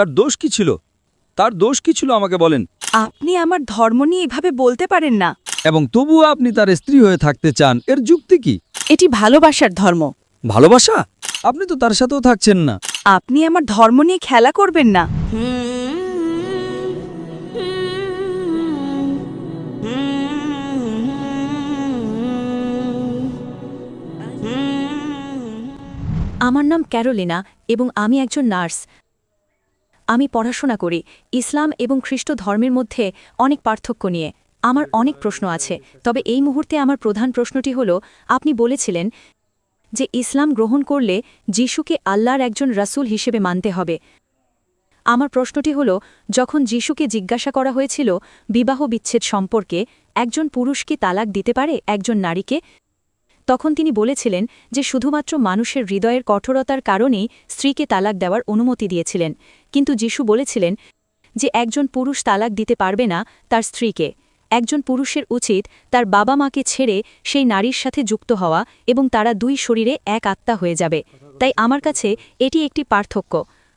তার দোষ কি ছিল? তার দোষ কি ছিল আমাকে বলেন। আপনি আমার ধর্ম নিয়ে এভাবে বলতে পারেন না। এবং তবুও আপনি তার স্ত্রী হয়ে থাকতে চান এর যুক্তি কি? এটি ভালোবাসার ধর্ম। ভালোবাসা? আপনি তো তার সাথেও থাকছেন না। আপনি আমার ধর্ম নিয়ে খেলা করবেন না। আমার নাম ক্যারোলিনা এবং আমি একজন নার্স। আমি পড়াশোনা করি। ইসলাম এবং খ্রিস্ট ধর্মের মধ্যে অনেক পার্থক্য নিয়ে। আমার অনেক প্রশ্ন আছে। তবে এই মুহূর্তে আমার প্রধান প্রশ্নটি হল, আপনি বলেছিলেন যে ইসলাম গ্রহণ করলে যিশুকে আল্লাহর একজন রাসূল হিসেবে মানতে হবে। আমার প্রশ্নটি হল, যখন যিশুকে জিজ্ঞাসা করা হয়েছিল বিবাহ বিচ্ছেদ সম্পর্কে, একজন পুরুষ কি তালাক দিতে পারে, একজন নারীকে তখন তিনি বলেছিলেন যে শুধুমাত্র মানুষের হৃদয়ের কঠোরতার কারণেই স্ত্রীকে তালাক দেওয়ার অনুমতি দিয়েছিলেন। কিন্তু যিশু বলেছিলেন যে একজন পুরুষ তালাক দিতে পারবে না তার স্ত্রীকে। একজন পুরুষের উচিত তার বাবা মাকে ছেড়ে সেই নারীর সাথে যুক্ত হওয়া এবং তারা দুই শরীরে এক আত্মা হয়ে যাবে। তাই আমার কাছে এটি একটি পার্থক্য।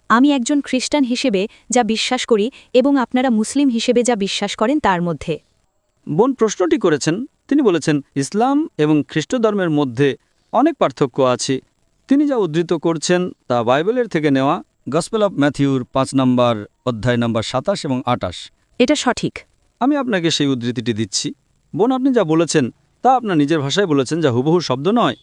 আমি একজন খ্রিস্টান হিসেবে যা বিশ্বাস করি এবং আপনারা মুসলিম হিসেবে যা বিশ্বাস করেন তার মধ্যে। বোন, প্রশ্নটি করেছেন তিনি বলেছেন ইসলাম এবং খ্রিস্ট ধর্মের মধ্যে অনেক পার্থক্য আছে। তিনি যা উদ্ধৃত করছেন তা বাইবেলের থেকে নেওয়া। গসপেল অফ ম্যাথিউর পাঁচ নম্বর অধ্যায় নম্বর সাতাশ এবং আটাশ। এটা সঠিক। আমি আপনাকে সেই উদ্ধৃতিটি দিচ্ছি। বোন আপনি যা বলেছেন তা আপনার নিজের ভাষায় বলেছেন যা হুবহু শব্দ নয়।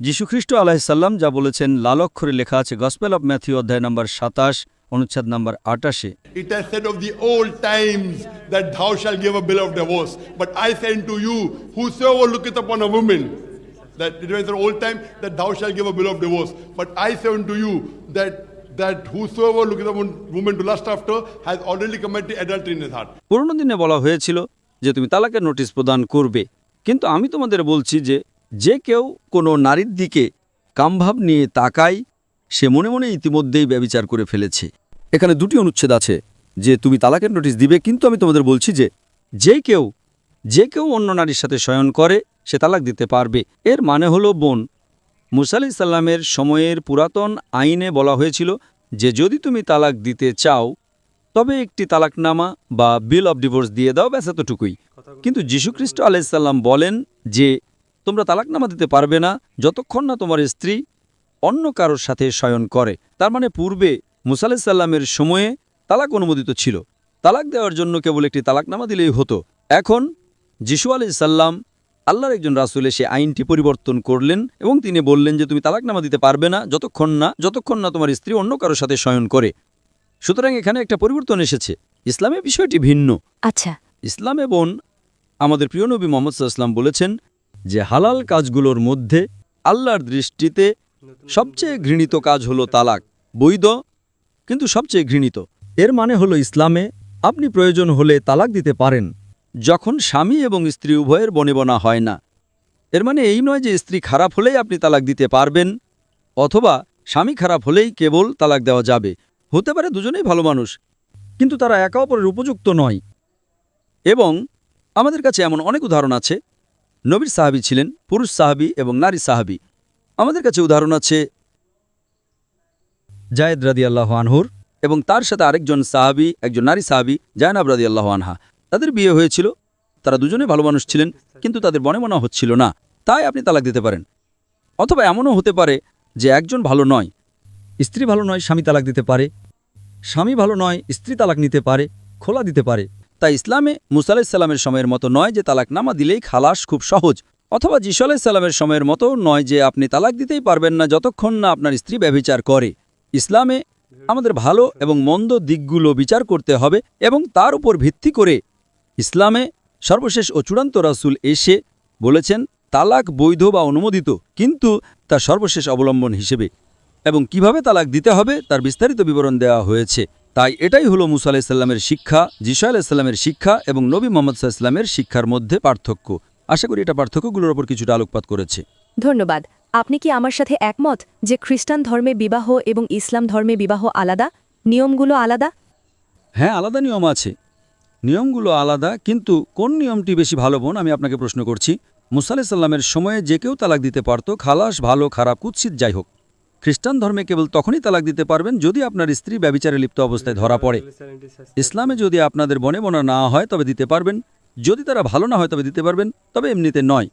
যীশুখ্রিস্ট আলাহিসাল্লাম যা বলেছেন লাল অক্ষরে লেখা আছে গসপেল অফ ম্যাথিউ অধ্যায় নম্বর সাতাশ অনুচ্ছেদ number আটাশে। It has said of the old times that thou shall give a bill of divorce but I send to you whosoever looketh upon a women that it the old time that thou shall give a bill of divorce but I send to you that পুরোনো দিনে বলা হয়েছিল যে তুমি তালাকে notice প্রদান করবে। কিন্তু আমি তোমাদের বলছি যে যে কেউ কোনো নারীর দিকে কামভাব নিয়ে তাকাই সে মনে মনে ইতিমধ্যেই ব্যবিচার করে ফেলেছে। এখানে দুটি অনুচ্ছেদ আছে, যে তুমি তালাকের নোটিশ দিবে, কিন্তু আমি তোমাদের বলছি যে যে কেউ যে কেউ অন্য নারীর সাথে শয়ন করে, সে তালাক দিতে পারবে। এর মানে হলো বোন, মুসা আলাহি সাল্লামের সময়ের পুরাতন আইনে বলা হয়েছিল যে যদি তুমি তালাক দিতে চাও, তবে একটি তালাকনামা বা বিল অব ডিভোর্স দিয়ে দাও, ব্যাস এতটুকুই। কিন্তু যীশুখ্রিস্ট আলাইসাল্লাম বলেন যে তোমরা তালাকনামা দিতে পারবে না, যতক্ষণ না তোমার স্ত্রী অন্য কারোর সাথে শয়ন করে। তার মানে পূর্বে মুসা আলাইসাল্লামের সময়ে তালাক অনুমোদিত ছিল। তালাক দেওয়ার জন্য কেবল একটি তালাকনামা দিলেই হতো। এখন যিশু আলাইসাল্লাম আল্লাহর একজন রাসুলে এসে আইনটি পরিবর্তন করলেন এবং তিনি বললেন যে তুমি তালাকনামা দিতে পারবে না যতক্ষণ না যতক্ষণ না তোমার স্ত্রী অন্য কারোর সাথে শয়ন করে। সুতরাং এখানে একটা পরিবর্তন এসেছে। ইসলামে বিষয়টি ভিন্ন। আচ্ছা। ইসলামে বোন আমাদের প্রিয় নবী মোহাম্মদ সাল্লাম বলেছেন যে হালাল কাজগুলোর মধ্যে আল্লাহর দৃষ্টিতে সবচেয়ে ঘৃণিত কাজ হলো তালাক। বৈধ কিন্তু সবচেয়ে ঘৃণিত। এর মানে হলো ইসলামে আপনি প্রয়োজন হলে তালাক দিতে পারেন, যখন স্বামী এবং স্ত্রী উভয়ের বনেবনা হয় না। এর মানে এই নয় যে স্ত্রী খারাপ হলেই আপনি তালাক দিতে পারবেন, অথবা স্বামী খারাপ হলেই কেবল তালাক দেওয়া যাবে। হতে পারে দুজনেই ভালো মানুষ, কিন্তু তারা একে অপরের উপযুক্ত নয়। এবং আমাদের কাছে এমন অনেক উদাহরণ আছে। নবীর সাহাবি ছিলেন, পুরুষ সাহাবি এবং নারী সাহাবি। আমাদের কাছে উদাহরণ আছে জায়েদ রাদি আল্লাহ আনহুর এবং তার সাথে আরেকজন সাহাবি, একজন নারী সাহাবি, জায়নাব রাদি আল্লাহ আনহা। তাদের বিয়ে হয়েছিল। তারা দুজনে ভালো মানুষ ছিলেন, কিন্তু তাদের বনে মনা হচ্ছিল না। তাই আপনি তালাক দিতে পারেন। অথবা এমনও হতে পারে যে একজন ভালো নয়, স্ত্রী ভালো নয়, স্বামী তালাক দিতে পারে। স্বামী ভালো নয়, স্ত্রী তালাক নিতে পারে, খোলা দিতে পারে। তাই ইসলামে মুসা আলাহিসাল্লামের সময়ের মতো নয় যে তালাক নামা দিলেই খালাস খুব সহজ, অথবা যিশু আলাহিসাল্লামের সময়ের মতো নয় যে আপনি তালাক দিতেই পারবেন না যতক্ষণ না আপনার স্ত্রী ব্যভিচার করে। ইসলামে আমাদের ভালো এবং মন্দ দিকগুলো বিচার করতে হবে এবং তার উপর ভিত্তি করে ইসলামে সর্বশেষ ও চূড়ান্ত রাসূল এসে বলেছেন, তালাক বৈধ বা অনুমোদিত, কিন্তু তার সর্বশেষ অবলম্বন হিসেবে। এবং কীভাবে তালাক দিতে হবে তার বিস্তারিত বিবরণ দেওয়া হয়েছে। তাই এটাই হলো মুসা আলাহিসাল্লামের শিক্ষা জিসা আলাহিসাল্লামের শিক্ষা এবং নবী মোহাম্মদ সাল্লামের শিক্ষার মধ্যে পার্থক্য। আশা করি এটা পার্থক্যগুলোর ওপর কিছুটা আলোকপাত করেছে। ধন্যবাদ। আপনি কি আমার সাথে একমত যে খ্রিস্টান ধর্মে বিবাহ এবং ইসলাম ধর্মে বিবাহ আলাদা? নিয়মগুলো আলাদা? হ্যাঁ আলাদা নিয়ম আছে। নিয়মগুলো আলাদা, কিন্তু কোন নিয়মটি বেশি ভালো বোন? আমি আপনাকে প্রশ্ন করছি। মুসা আলাহিসাল্লামের সময়ে যে কেউ তালাক দিতে পারত, খালাস, ভালো, খারাপ, কুৎসিত, যাই হোক। খ্রিস্টান ধর্মে কেবল তখনই তালাক দিতে পারবেন যদি আপনার স্ত্রী ব্যবিচারে লিপ্ত অবস্থায় ধরা পড়ে। ইসলামে যদি আপনাদের বনে বনা না হয়, তবে দিতে পারবেন। যদি তারা ভালো না হয়, তবে দিতে পারবেন, তবে এমনিতে নয়।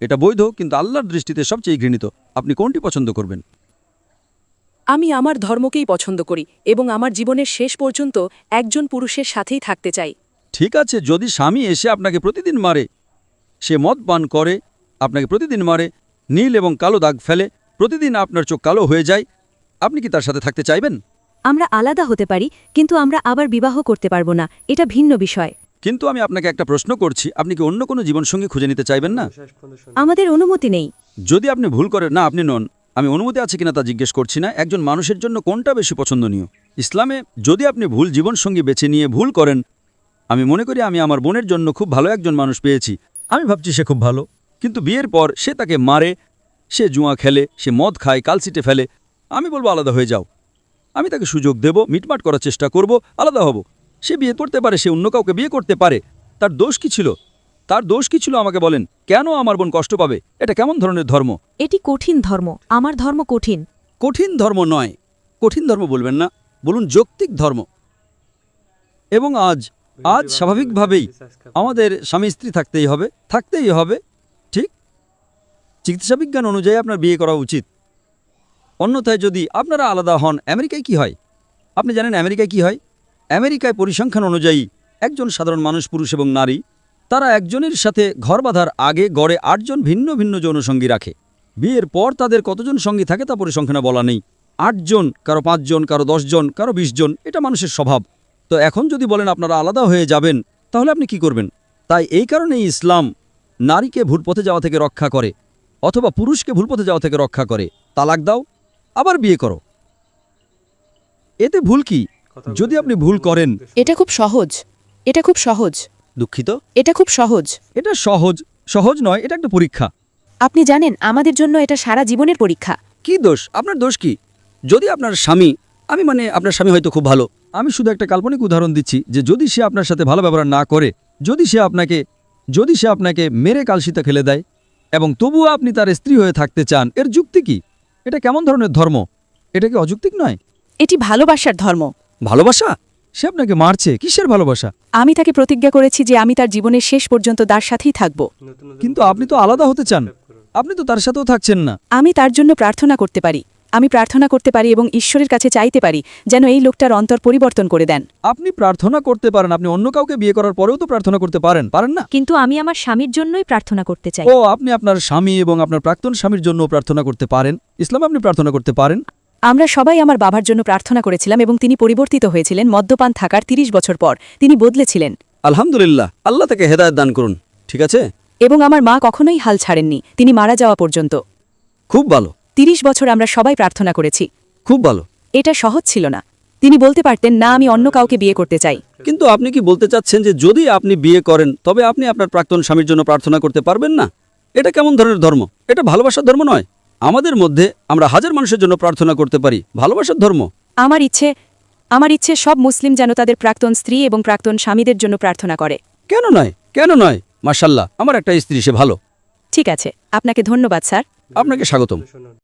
এটা বৈধ কিন্তু আল্লাহর দৃষ্টিতে সবচেয়ে ঘৃণিত। আপনি কোনটি পছন্দ করবেন? আমি আমার ধর্মকেই পছন্দ করি এবং আমার জীবনের শেষ পর্যন্ত একজন পুরুষের সাথেই থাকতে চাই। ঠিক আছে যদি স্বামী এসে আপনাকে প্রতিদিন মারে সে মদ পান করে আপনাকে প্রতিদিন মারে নীল এবং কালো দাগ ফেলে প্রতিদিন আপনার চোখ কালো হয়ে যায় আপনি কি তার সাথে থাকতে চাইবেন? আমরা আলাদা হতে পারি কিন্তু আমরা আবার বিবাহ করতে পারব না এটা ভিন্ন বিষয়। কিন্তু আমি আপনাকে একটা প্রশ্ন করছি আপনি কি অন্য কোনো জীবনসঙ্গী খুঁজে নিতে চাইবেন না? আমাদের অনুমতি নেই। যদি আপনি ভুল করেন না আপনি নন। আমি অনুমতি আছে কিনা তা জিজ্ঞেস করছি না। একজন মানুষের জন্য কোনটা বেশি পছন্দনীয়? ইসলামে যদি আপনি ভুল জীবনসঙ্গী বেছে নিয়ে ভুল করেন আমি মনে করি আমি আমার বোনের জন্য খুব ভালো একজন মানুষ পেয়েছি। আমি ভাবছি সে খুব ভালো। কিন্তু বিয়ের পর সে তাকে মারে সে জুয়া খেলে সে মদ খায় কালসিটে ফেলে। আমি বলব আলাদা হয়ে যাও। আমি তাকে সুযোগ দেব মিটমাট করার চেষ্টা করব আলাদা হব। সে বিয়ে করতে পারে সে অন্য কাউকে বিয়ে করতে পারে। তার দোষ কি ছিল? তার দোষ কি ছিল আমাকে বলেন। কেন আমার বোন কষ্ট পাবে? এটা কেমন ধরনের ধর্ম? এটি কঠিন ধর্ম। আমার ধর্ম কঠিন। কঠিন ধর্ম নয়। কঠিন ধর্ম বলবেন না। বলুন যৌক্তিক ধর্ম। এবং আজ আজ স্বাভাবিকভাবেই আমাদের স্বামী স্ত্রী থাকতেই হবে। থাকতেই হবে। ঠিক? চিকিৎসা বিজ্ঞান অনুযায়ী আপনার বিয়ে করা উচিত। অন্যথায় যদি আপনারা আলাদা হন আমেরিকায় কি হয়? আপনি জানেন আমেরিকায় কি হয়? আমেরিকায় পরিসংখ্যান অনুযায়ী, একজন সাধারণ মানুষ, পুরুষ এবং নারী, তারা একজনের সাথে ঘর বাঁধার আগে গড়ে আটজন ভিন্ন ভিন্ন যৌনসঙ্গী রাখে। বিয়ের পর তাদের কতজন সঙ্গী থাকে তা পরিসংখ্যানে বলা নেই। আটজন, কারও পাঁচজন, কারও দশজন, কারও বিশ জন এটা মানুষের স্বভাব। তো এখন যদি বলেন আপনারা আলাদা হয়ে যাবেন, তাহলে আপনি কি করবেন? তাই এই কারণেই ইসলাম নারীকে ভুল পথে যাওয়া থেকে রক্ষা করে, অথবা পুরুষকে ভুল পথে যাওয়া থেকে রক্ষা করে। তালাক দাও, আবার বিয়ে করো। এতে ভুল কি? যদি আপনি ভুল করেন। এটা খুব সহজ। এটা খুব সহজ। দুঃখিত। এটা খুব সহজ। এটা সহজ সহজ নয় এটা একটা পরীক্ষা। আপনি জানেন আমাদের জন্য এটা সারা জীবনের পরীক্ষা। কি দোষ? আপনার দোষ কি? যদি আপনার স্বামী আমি মানে আপনার স্বামী হয়তো খুব ভালো। আমি শুধু একটা কাল্পনিক উদাহরণ দিচ্ছি যে যদি সে আপনার সাথে ভালো ব্যবহার না করে যদি সে আপনাকে যদি সে আপনাকে মেরে কালসিতা খেলে দেয় এবং তবুও আপনি তার স্ত্রী হয়ে থাকতে চান এর যুক্তি কি? এটা কেমন ধরনের ধর্ম? এটা কি অযৌক্তিক নয়? এটি ভালোবাসার ধর্ম। ভালোবাসা? সে আপনাকে মারছে কিসের ভালোবাসা? আমি তাকে প্রতিজ্ঞা করেছি যে আমি তার জীবনের শেষ পর্যন্ত তার সাথেই থাকব। কিন্তু আপনি তো আলাদা হতে চান। আপনি তো তার সাথেও থাকছেন না। আমি তার জন্য প্রার্থনা করতে পারি। আমি প্রার্থনা করতে পারি এবং ঈশ্বরের কাছে চাইতে পারি যেন এই লোকটার অন্তর পরিবর্তন করে দেন। আপনি প্রার্থনা করতে পারেন আপনি অন্য কাউকে বিয়ে করার পরেও তো প্রার্থনা করতে পারেন পারেন না? কিন্তু আমি আমার স্বামীর জন্যই প্রার্থনা করতে চাই। ও আপনি আপনার স্বামী এবং আপনার প্রাক্তন স্বামীর জন্য প্রার্থনা করতে পারেন। ইসলামে আপনি প্রার্থনা করতে পারেন। আমরা সবাই আমার বাবার জন্য প্রার্থনা করেছিলাম এবং তিনি পরিবর্তিত হয়েছিলেন মদ্যপান থাকার ৩০ বছর পর। তিনি বদলেছিলেন। আলহামদুলিল্লাহ আল্লাহ তাকে হেদায়ত দান করুন ঠিক আছে? এবং আমার মা কখনোই হাল ছাড়েননি তিনি মারা যাওয়া পর্যন্ত। খুব ভালো। ৩০ বছর আমরা সবাই প্রার্থনা করেছি। খুব ভালো। এটা সহজ ছিল না। তিনি বলতে পারতেন না আমি অন্য কাউকে বিয়ে করতে চাই। কিন্তু আপনি কি বলতে চাচ্ছেন যে যদি আপনি বিয়ে করেন তবে আপনি আপনার প্রাক্তন স্বামীর জন্য প্রার্থনা করতে পারবেন না? এটা কেমন ধরনের ধর্ম? এটা ভালোবাসার ধর্ম নয়। আমাদের মধ্যে আমরা হাজার মানুষের জন্য প্রার্থনা করতে পারি। ভালোবাসার ধর্ম। আমার ইচ্ছে আমার ইচ্ছে সব মুসলিম যেন তাদের প্রাক্তন স্ত্রী এবং প্রাক্তন স্বামীদের জন্য প্রার্থনা করে। কেন নয়? কেন নয়? মার্শাল্লাহ আমার একটা স্ত্রী সে ভালো। ঠিক আছে আপনাকে ধন্যবাদ স্যার। আপনাকে স্বাগতম।